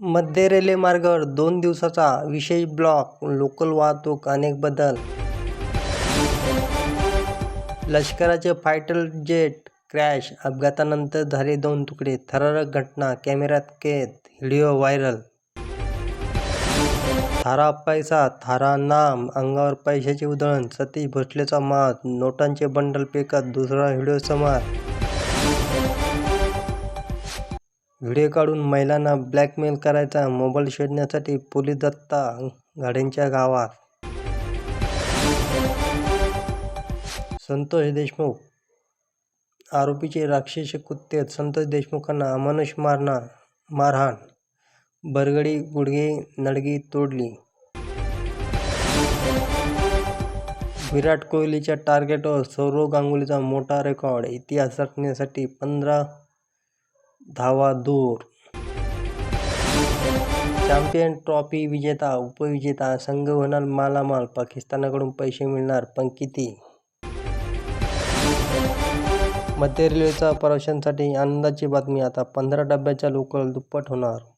मध्य रेल्वे मार्गावर दोन दिवसाचा विशेष ब्लॉक, लोकल वाहतूक अनेक बदल. लष्कराचे फायटर जेट क्रॅश, अपघातानंतर झाले दोन तुकडे, थरारक घटना कॅमेऱ्यात कैद, व्हिडिओ व्हायरल. थारा पैसा थारा नाम, अंगावर पैशाचे उधळण, सतीश भोसलेचा मात नोटांचे बंडल फेकत दुसरा व्हिडिओ समार. व्हिडिओ काढून महिलांना ब्लॅकमेल करायचा, मोबाईल शोधण्यासाठी पोलीस दत्ता गाड्यांच्या गावात. संतोष देशमुख. आरोपीचे राक्षस कृत्य, संतोष देशमुखांना अमानुष मारहाण, बरगडी गुडघे नडगी तोडली. विराट कोहलीच्या टार्गेटवर सौरव गांगुलीचा मोठा रेकॉर्ड, इतिहास रचण्यासाठी पंधरा धावा दूर चॅम्पियन ट्रॉफी विजेता, उपविजेता संघ होणार मालामाल, पाकिस्तानाकडून पैसे मिळणार, पण किती? मध्य रेल्वेचा प्रवाशांसाठी आनंदाची बातमी, आता पंधरा डब्याच्या लोकल दुप्पट होणार